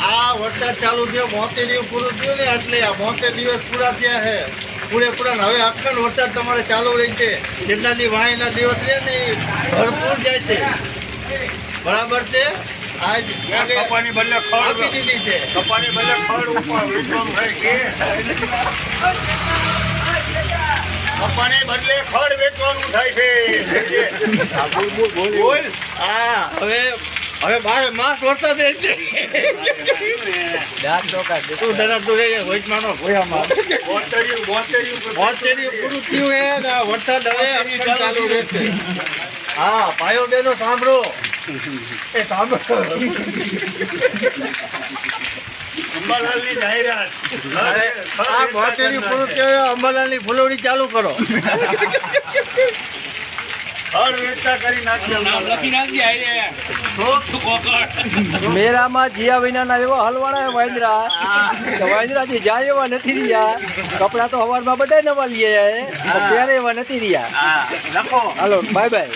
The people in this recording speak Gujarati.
આ વરસાદ ચાલુ થયો બોતેર દિવસ પૂરું થયું ને એટલે આ બોતેર દિવસ પૂરા થયા છે. પૂરેપૂરા હવે અખંડ વરસાદ તમારે ચાલુ રહી છે. જેટલા દી વાણીના દિવસ રહે ને ભરપૂર જાય છે. બરાબર છે? આજ કપાની બદલે ખડ દીધી છે. કપાની બદલે ખડ ઉપર વેચવાનું થાય કે? કપાની બદલે ખડ વેચવાનું થાય છે. બોલ. હા હવે હવે મારે માસ વરસાદ દે છે. તું ડરાતું રહે છે? વચમાનો ભોયામાં બોતેરિયું બોતેરિયું મોતેરી પૂરું થયું હે આ વરસાદ હવે અખંડ ચાલુ રહેશે. હા ભાઈઓ બેનો સાંભળો. એ સાંભળો. અંબાલાલની જાહેરાત. આ મોતેરી પૂરું થયું અંબાલાલની ફૂલવડી ચાલુ કરો. વેચતા મેરામાં જીયા વિનાના એવા હલવાડા વાંદરા. કે વાંદરાજી જાય એવા નથી રહ્યા. કપડા તો સવારમાં બધા નવા લઈ ત્યારે. એવા નથી રહ્યા. હાલો બાય બાય